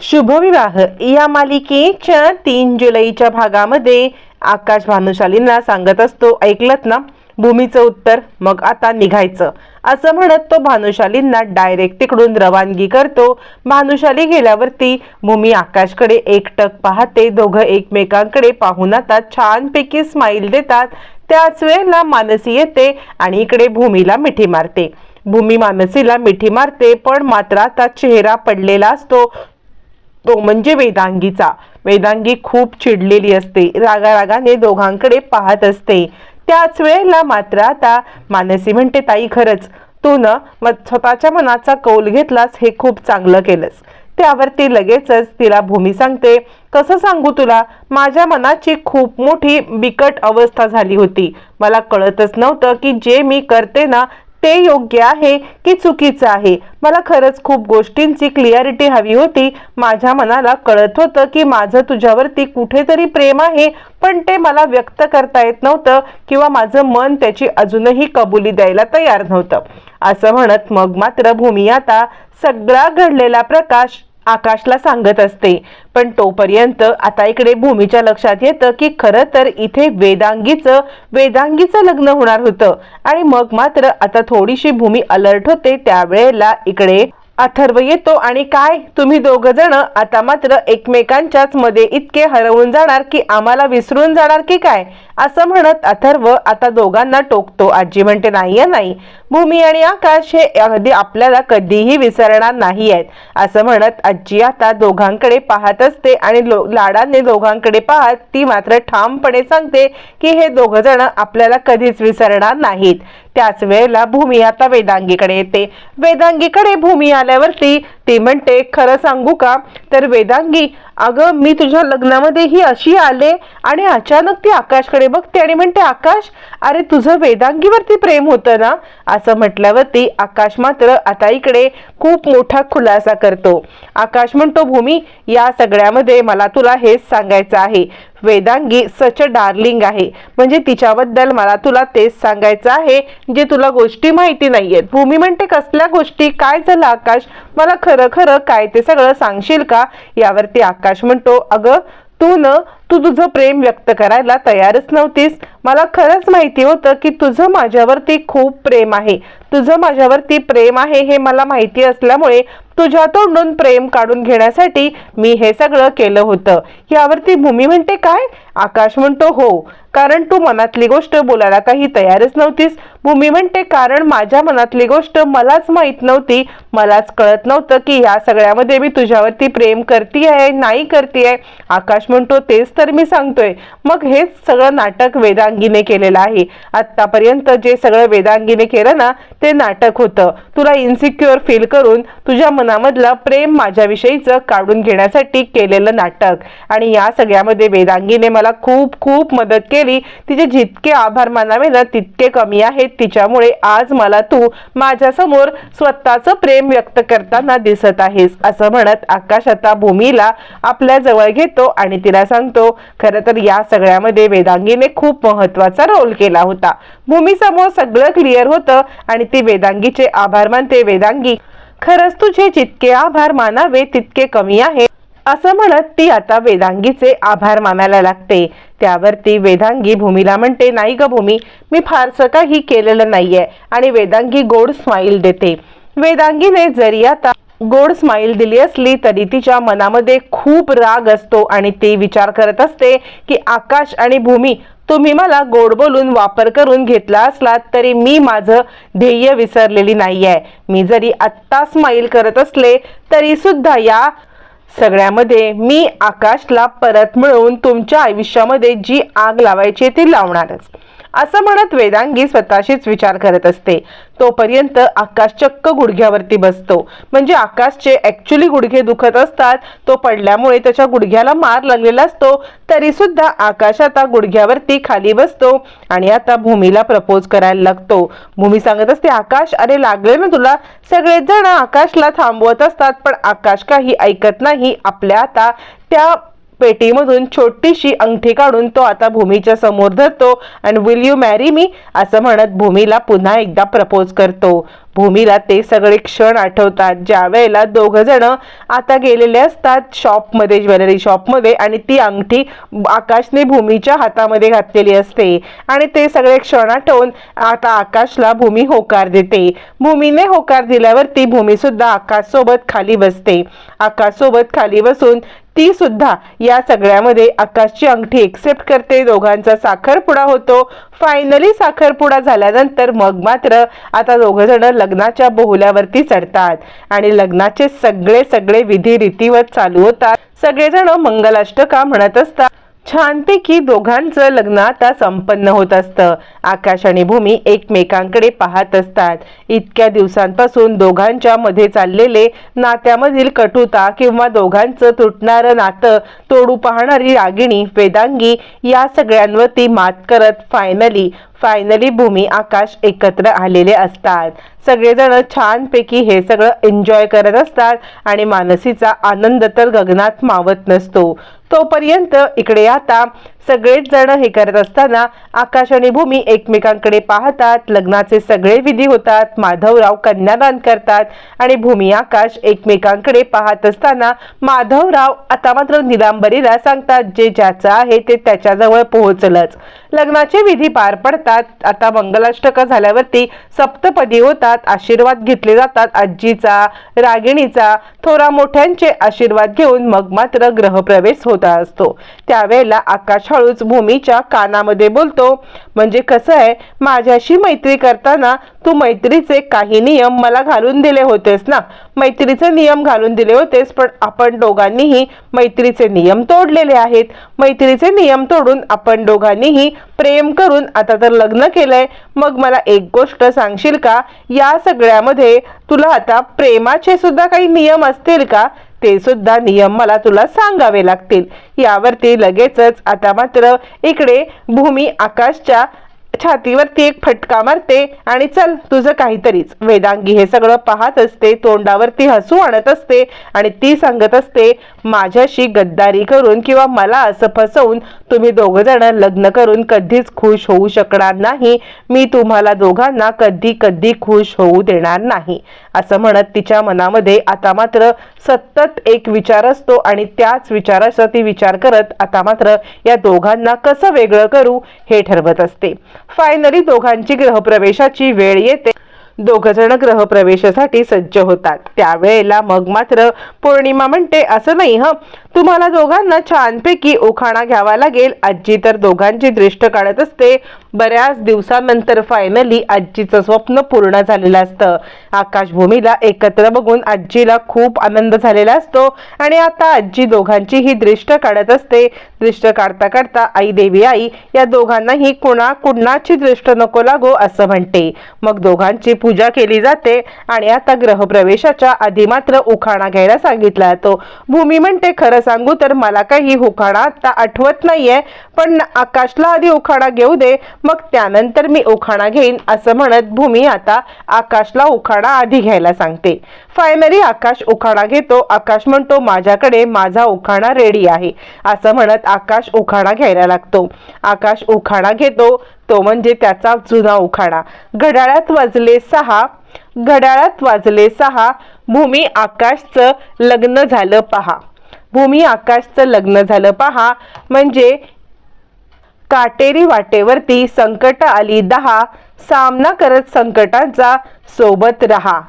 शुभविवाह. या मालिकेच्या तीन जुलैच्या भागामध्ये आकाश भानुशालींना सांगत असतो ऐकलत ना? भूमीचं उत्तर. मग आता निघायचं. असं म्हणत तो भानुशालींना डायरेक्ट तिकडून रवानगी करतो. भानुशाली गेल्यावरती भूमी आकाशकडे एकटक पाहते. दोघं एकमेकांकडे पाहून आता छानपैकी स्माईल देतात. त्याच वेळेला मानसी येते आणि इकडे भूमीला मिठी मारते. भूमी मानसीला मिठी मारते पण मात्र आता चेहरा पडलेला असतो. तो म्हणजे वेदांगीचा. वेदांगी खूप चिडलेली असते रागारागाने दोघांकडे पाहत असते. त्याच वेळेला मात्र आता मानसी म्हणते ताई खरंच तू न स्वतःच्या मनाचा कौल घेतलास हे खूप चांगलं केलंस. त्यावर ती लगेचच तिला भूमी सांगते कसं सांगू तुला? माझ्या मनाची खूप मोठी बिकट अवस्था झाली होती. मला कळतच नव्हतं की जे मी करते ना ते योग्य आहे की चुकीचं आहे? मला खरंच खूप गोष्टींची क्लिअरिटी हवी होती. माझ्या मनाला कळत होतं की माझं तुझ्यावरती कुठेतरी प्रेम आहे पण ते मला व्यक्त करता येत नव्हतं किंवा माझं मन त्याची अजूनही कबुली द्यायला तयार नव्हतं. असं म्हणत मग मात्र भूमी आता सगळा घडलेला प्रकाश आकाशला सांगत असते. पण तोपर्यंत आता इकडे भूमीच्या लक्षात येतं की खरं तर इथे वेदांगीचं वेदांगीचं लग्न होणार होतं. आणि मग मात्र आता थोडीशी भूमी अलर्ट होते त्यावेळेला इकडे अथर्व येतो आणि काय? तुम्ही दोघ जण आता मात्र एकमेकांच्याच मध्ये इतके हरवून जाणार की आम्हाला विसरून जाणार की काय? असं म्हणत अथर्व आता दोघांना टोकतो. आजी म्हणते नाही नाही. भूमी आणि आकाश हे अगदी आपल्याला कधीही विसरणार नाही आहेत. असं म्हणत आजी आता दोघांकडे पाहत असते आणि लो- लाडाने दोघांकडे पाहत ती मात्र ठामपणे सांगते की हे दोघ जण आपल्याला कधीच विसरणार नाहीत. त्याच वेळेला भूमी आता वेदांगीकडे येते. वेदांगीकडे भूमी आल्यावरती ती म्हणते खरं सांगू का? तर वेदांगी अगं मी तुझ्या लग्नामध्ये ही अशी आले आणि अचानक ती आकाशकडे बघते आणि म्हणते आकाश अरे तुझं वेदांगीवरती प्रेम होतं ना? असं म्हटल्यावरती आकाश मात्र आता इकडे खूप मोठा खुलासा करतो. आकाश म्हणतो भूमी या सगळ्यामध्ये मला तुला हेच सांगायचं आहे. वेदांगी सच डार्लिंग आहे. म्हणजे तिच्याबद्दल मला तुला तेच सांगायचं आहे जे तुला गोष्टी माहिती नाही आहेत भूमी म्हणते कसल्या गोष्टी? काय झालं आकाश? मला खरं खरं काय ते सगळं सांगशील का? यावरती आकाश म्हणतो अगं तू न तू तुझं प्रेम व्यक्त करायला तयारच नव्हतीस. मला खरंच माहिती होतं की तुझं माझ्यावरती खूप प्रेम आहे. तुझं माझ्यावरती प्रेम आहे हे मला माहिती असल्यामुळे तुझ्या तोंडून प्रेम काढून घेण्यासाठी मी हे सगळं केलं होतं. यावरती भूमी म्हणते काय? आकाश म्हणतो हो. कारण तू मनातली गोष्ट बोलायला काही तयारच नव्हतीस. भूमी म्हणते कारण माझ्या मनातली गोष्ट मलाच माहीत नव्हती. मलाच कळत नव्हतं की ह्या सगळ्यामध्ये मी तुझ्यावरती प्रेम करतीये नाही करतीये. आकाश म्हणतो तेच तर मी सांगतोय मग हेच सगळं नाटक वेदांगीने केलेलं आहे. आतापर्यंत जे सगळं वेदांगीने केलं ना ते नाटक होतं. तुला इन्सिक्युअर फील करून तुझ्या मनामधलं प्रेम माझ्याविषयीचं काढून घेण्यासाठी केलेलं नाटक. आणि या सगळ्यामध्ये वेदांगीने मला खूप खूप मदत केली. तिचे जितके आभार मानावे ना तितके कमी आहेत. तिच्यामुळे आज मला तू माझ्यासमोर स्वतःचं प्रेम व्यक्त करताना दिसत आहेस असं म्हणत आकाश आता भूमीला आपल्या जवळ घेतो आणि तिला सांगतो खरं तर या सगळ्यामध्ये वेदांगीने खूप महत्त्वाचा रोल केला होता. भूमीसमोर सगळं क्लिअर होतं आणि ती वेदांगीचे आभार मानते. वेदांगी खरंच तुझे जितके आभार मानावे तितके कमी आहे. असं म्हणत ती आता वेदांगीचे आभार मानायला लागते. त्यावर ती वेदांगी भूमीला म्हणते नाही ग भूमी मी फारसं काही केलेलं नाहीये. आणि वेदांगी गोड स्माईल देते. वेदांगीने जरी आता गोड स्माईल दिली असली तरी तिच्या मनामध्ये खूप राग असतो आणि ती विचार करत असते की आकाश आणि भूमी तुम्ही मला गोड बोलून वापर करून घेतला असलात तरी मी माझं ध्येय विसरलेली नाही आहे मी जरी आत्ता स्माईल करत असले तरी सुद्धा या सगळ्यामध्ये मी आकाशला परत मिळवून तुमच्या आयुष्यामध्ये जी आग लावायची ती लावणारच. असं म्हणत वेदांगी स्वतःशीच विचार करत असते. तोपर्यंत आकाश चक्क गुडघ्यावरती बसतो. म्हणजे आकाशचे ऍक्च्युली गुडघे दुखत असतात तो पडल्यामुळे त्याच्या गुडघ्याला मार लागलेला असतो तरी सुद्धा आकाश आता गुडघ्यावरती खाली बसतो आणि आता भूमीला प्रपोज करायला लागतो. भूमी सांगत असते आकाश अरे लागले ना तुला? सगळेच जण आकाशला थांबवत असतात पण आकाश काही ऐकत नाही. आपल्या आता त्या पेटीमधून छोटीशी अंगठी काढून तो आता भूमीच्या समोर धरतो. आणि विल यू मॅरी मी असं म्हणत भूमीला पुन्हा एकदा प्रपोज करतो. भूमीला ते सगळे क्षण आठवतात. ज्या वेळेला दोघ जण आता गेलेले असतात शॉपमध्ये ज्वेलरी शॉपमध्ये आणि ती अंगठी आकाशने भूमीच्या हातामध्ये घातलेली असते. आणि ते सगळे क्षण आठवून आता आकाशला भूमी होकार देते. भूमीने होकार दिल्यावरती भूमी सुद्धा खाली बसते. आकाशसोबत खाली बसून ती सुद्धा या सगळ्यामध्ये आकाशची अंगठी एक्सेप्ट करते. दोघांचा साखरपुडा होतो. फायनली साखरपुडा झाल्यानंतर मग मात्र आता दोघ जण लग्नाच्या बोहल्यावरती चढतात. आणि लग्नाचे सगळे सगळे विधी रीतीवत चालू होतात. सगळेजण मंगलाष्टका म्हणत असतात. छानपैकी दोघांचं लग्न आता संपन्न होत असतं. आकाश आणि भूमी एकमेकांकडे पाहत असतात. इतक्या दिवसांपासून दोघांच्या मध्ये चाललेले नात्यामधील कटुता किंवा दोघांचं तुटणारं नातं तोडू पाहणारी रागिणी वेदांगी या सगळ्यांवरती मात करत फायनली फायनली भूमी आकाश एकत्र आलेले असतात. सगळेजण छानपैकी हे सगळं एन्जॉय करत असतात आणि मानसीचा आनंद तर गगनात मावत नसतो. तोपर्यंत इकडे आता सगळेच जण हे करत असताना आकाश आणि भूमी एकमेकांकडे पाहतात. लग्नाचे सगळे विधी होतात. माधवराव कन्यादान करतात. आणि भूमी आकाश एकमेकांकडे पाहत असताना माधवराव आता मात्र निलांबरीला सांगतात जे ज्याचं आहे ते त्याच्याजवळ पोहोचलंच. लग्नाचे विधी पार पडतात. आता मंगलाष्टक झाल्यावरती सप्तपदी होतात. आशीर्वाद घेतले जातात आजीचा रागिणीचा. थोरा मोठ्यांचे आशीर्वाद घेऊन मग मात्र ग्रहप्रवेश होता असतो. त्यावेळेला आकाश हळूच भूमीच्या कानामध्ये बोलतो. म्हणजे कसं आहे माझ्याशी मैत्री करताना तू मैत्रीचे काही नियम मला घालून दिले होतेस ना? मैत्रीचे नियम घालून दिले होतेस पण आपण दोघांनीही मैत्रीचे नियम तोडलेले आहेत. मैत्रीचे नियम तोडून आपण दोघांनीही प्रेम करून आता तर लग्न केलंय. मग मला एक गोष्ट सांगशील का? या सगळ्यामध्ये तुला आता प्रेमाचे सुद्धा काही नियम असतील का? ते सुद्धा नियम मला तुला सांगावे लागतील. यावरती लगेचच आता मात्र इकडे भूमी आकाशच्या छातीवरती एक फटका मारते आणि चल तुझं काहीतरीच. वेदांगी हे सगळं पाहत असते तोंडावरती हसू आणत असते आणि ती सांगत असते माझ्याशी गद्दारी करून किंवा मला असं फसवून तुम्ही दोघ जण लग्न करून कधीच खुश होऊ शकणार नाही. मी तुम्हाला दोघांना कधी कधी खुश होऊ देणार नाही. असं म्हणत तिच्या मनामध्ये आता मात्र सतत एक विचार असतो आणि त्याच विचाराचा ती विचार करत आता मात्र या दोघांना कसं वेगळं करू हे ठरवत असते. फायनली दोघांची गृहप्रवेशाची वेळ येते. दोघ ग्रहप्रवेशासाठी सज्ज होतात. त्यावेळेला मग मात्र पौर्णिमा म्हणते असं नाही ह. तुम्हाला दोघांना छानपैकी उखाणा घ्यावा लागेल. आजी तर दोघांची दृष्ट काढत असते. बऱ्याच दिवसानंतर फायनली आजीचं स्वप्न पूर्ण झालेलं असतं. आकाशभूमीला एकत्र बघून आजीला खूप आनंद झालेला असतो आणि आता आजी दोघांची ही दृष्ट काढत असते. दृष्ट काढता काढता आई देवी आई या दोघांनाही कुणा कुणाची दृष्ट नको लागो असं म्हणते. मग दोघांची पूजा केली जाते आणि आता ग्रहप्रवेशाच्या आधी मात्र उखाणा घ्यायला सांगितला जातो. भूमी म्हणते खरं सांगू तर मला काही उखाणा आता आठवत नाहीये पण आकाशला आधी उखाणा घेऊ दे मग त्यानंतर मी उखाणा घेईन असं म्हणत भूमी आता आकाशला उखाणा आधी घ्यायला सांगते. फायनली आकाश उखाणा घेतो. आकाश म्हणतो माझ्याकडे माझा उखाणा रेडी आहे असं म्हणत आकाश उखाणा घ्यायला लागतो. आकाश उखाणा घेतो. तो म्हणजे त्याचा जुना उखाणा घड्याळात वाजले सहा घड्याळात वाजले सहा भूमी आकाशचं लग्न झालं पहा. भूमी आकाशचं लग्न झालं पहा. म्हणजे काटेरी वाटेवरती संकट आली दहा सामना करत संकटांचा सोबत रहा.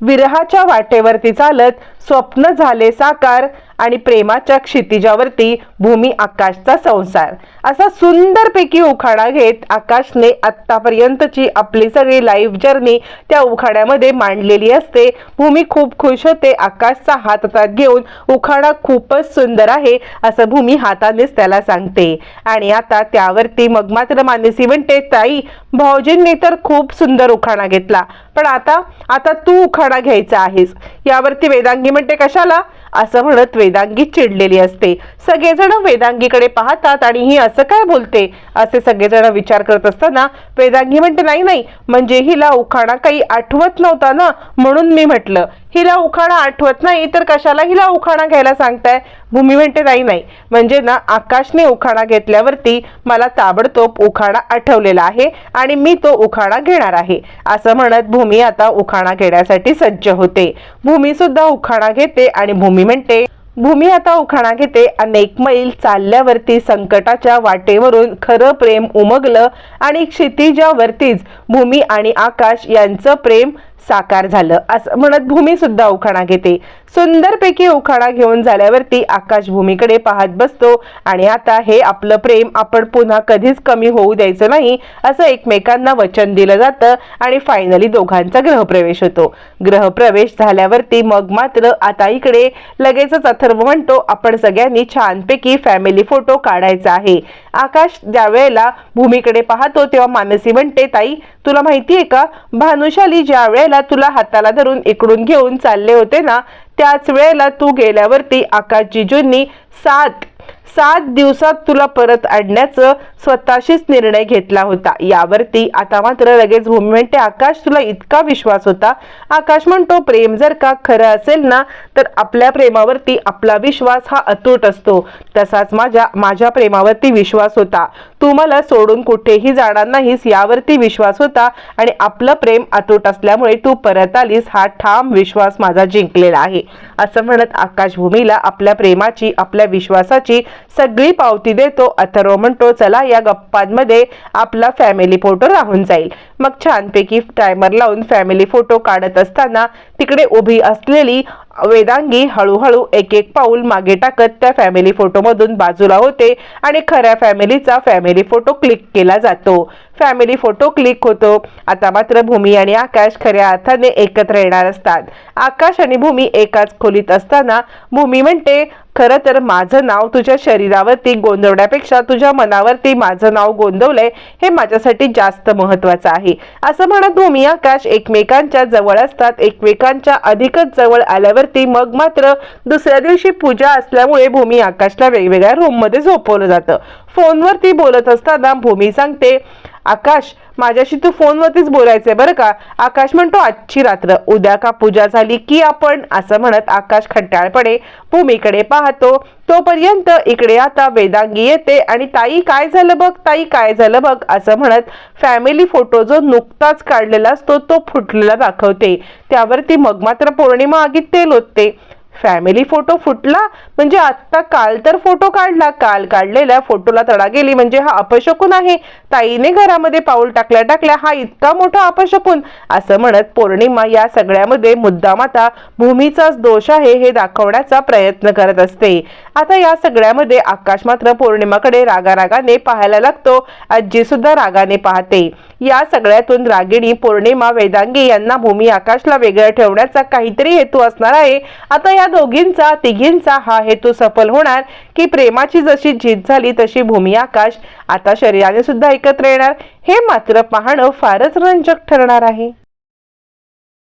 विरहाच्या वाटेवरती चालत स्वप्न झाले साकार आणि प्रेमाच्या क्षितिजावरती भूमी आकाशचा संसार. असा सुंदरपैकी उखाणा घेत आकाशने आत्तापर्यंतची आपली सगळी लाईफ जर्नी त्या उखाण्यामध्ये मांडलेली असते. भूमी खूप खुश होते. आकाशचा हात हातात घेऊन उखाणा खूपच सुंदर आहे असं भूमी हातानेच त्याला सांगते. आणि आता त्यावरती मग मात्र मानसी म्हणते ताई भाऊजींनी तर खूप सुंदर उखाणा घेतला. पण आता आता तू उखाणा घ्यायचा आहेस. यावरती वेदांगी म्हणते कशाला? असं म्हणत वेदांगी चिडलेली असते. सगळेजण वेदांगीकडे पाहतात आणि ही असं काय बोलते? असे सगळेजण विचार करत असताना वेदांगी म्हणते नाही नाही म्हणजे हिला उखाणा काही आठवत नव्हता ना? म्हणून मी म्हटलं हिला उखाणा आठवत नाही तर कशाला हिला उखाणा घ्यायला सांगताय? भूमी म्हणते नाही नाही. म्हणजे ना आकाशने उखाणा घेतल्यावरती मला ताबडतोब उखाणा आठवलेला आहे आणि मी तो उखाणा घेणार आहे. असं म्हणत भूमी आता उखाणा घेण्यासाठी सज्ज होते. भूमी सुद्धा उखाणा घेते आणि भूमी म्हणते भूमी आता उखाणा घेते. अनेक मैल चालल्यावरती संकटाच्या वाटेवरून खरं प्रेम उमगलं आणि क्षितिजावरतीच भूमी आणि आकाश यांचं प्रेम साकार झालं. असं म्हणत भूमी सुद्धा उखाणा घेते. सुंदरपैकी उखाणा घेऊन झाल्यावरती आकाश भूमीकडे पाहत बसतो. आणि आता हे आपलं प्रेम आपण पुन्हा कधीच कमी होऊ द्यायचं नाही असं एकमेकांना वचन दिलं जातं आणि फायनली दोघांचा ग्रहप्रवेश होतो. ग्रहप्रवेश झाल्यावरती मग मात्र आता इकडे लगेचच अथर्व म्हणतो आपण सगळ्यांनी छानपैकी फॅमिली फोटो काढायचा आहे. आकाश ज्यावेळेला भूमीकडे पाहतो तेव्हा मानसी म्हणते ताई तुला माहिती आहे का? भानुशाली ज्या वेळेला तुला हाताला धरून इकडून घेऊन चालले होते ना त्याच वेळेला तू गेल्यावरती आकाश जिजूंनी सात सात दिवसात तुला परत आणण्याचं स्वतःशीच निर्णय घेतला होता. यावरती आता मात्र लगेच भूमी म्हणते आकाश तुला इतका विश्वास होता? आकाश म्हणतो प्रेम जर का खरं असेल ना तर आपल्या प्रेमावरती आपला विश्वास हा अतूट असतो. तसाच माझ्या माझ्या प्रेमावरती विश्वास होता. तू मला सोडून कुठेही जाणार नाहीस यावरती विश्वास होता आणि आपलं प्रेम अतूट असल्यामुळे तू परत आलीस हा ठाम विश्वास माझा जिंकलेला आहे. असं म्हणत आकाश भूमीला आपल्या प्रेमाची आपल्या विश्वासाची सगळी पावती देतो. अथर्व म्हणतो चला या गप्पांमध्ये आपला फॅमिली फोटो राहून जाईल. मग छानपैकी टायमर लावून फॅमिली फोटो काढत असताना तिकडे उभी असलेली वेदांगी हळूहळू एक एक पाऊल मागे टाकत त्या फॅमिली फोटोमधून बाजूला होते आणि खऱ्या फॅमिलीचा फॅमिली फोटो क्लिक केला जातो. फॅमिली फोटो क्लिक होतो. आता मात्र भूमी आणि आकाश खऱ्या अर्थाने एकत्र येणार असतात. आकाश आणि भूमी एकाच खोलीत असताना भूमी म्हणते खरं तर माझं नाव तुझ्या शरीरावरती गोंदवण्यापेक्षा तुझ्या मनावरती माझं नाव गोंदवलंय हे माझ्यासाठी जास्त महत्वाचं आहे. असं म्हणत भूमी आकाश एकमेकांच्या जवळ असतात. एकमेकांच्या अधिकच जवळ आल्यावर आल्यावरती मग मात्र दुसऱ्या दिवशी पूजा असल्यामुळे भूमी आकाशला वेगवेगळ्या रूममध्ये झोपवलं जातं. फोनवरती बोलत असताना भूमी सांगते आकाश माझ्याशी तू फोनवरतीच बोलायचंय बरं का? आकाश म्हणतो आजची रात्र उद्या का पूजा झाली की आपण? असं म्हणत आकाश खट्टाळपणे भूमीकडे पाहतो. तोपर्यंत इकडे आता वेदांगी येते आणि ताई काय झालं बघ? ताई काय झालं बघ? असं म्हणत फॅमिली फोटो जो नुकताच काढलेला असतो तो फुटलेला दाखवते. त्यावरती मग मात्र पौर्णिमा आगीत तेल ओतते. फॅमिली फोटो फुटला. म्हणजे आत्ता काल तर फोटो काढला. काल काढलेल्या फोटोला तडा गेली. म्हणजे हा अपशकून आहे. ताईने घरामध्ये पाऊल टाकल्या टाकल्या हा इतका मोठा अपशकून. असं म्हणत पौर्णिमा या सगळ्यामध्ये मुद्दाम आता भूमीचाच दोष आहे हे दाखवण्याचा प्रयत्न करत असते. आता या सगळ्यामध्ये आकाश मात्र पौर्णिमाकडे रागारागाने पाहायला लागतो. आजी सुद्धा रागाने पाहते. या सगळ्यातून रागिणी पौर्णिमा वेदांगी यांना भूमी आकाशला वेगळं ठेवण्याचा काहीतरी हेतू असणार आहे. आता या दोघींचा तिघींचा हा हेतू सफल होणार की प्रेमाची जशी जीत झाली तशी भूमी आकाश आता शरीराने सुद्धा एकत्र येणार. हे मात्र पाहणं फारच रंजक ठरणार आहे.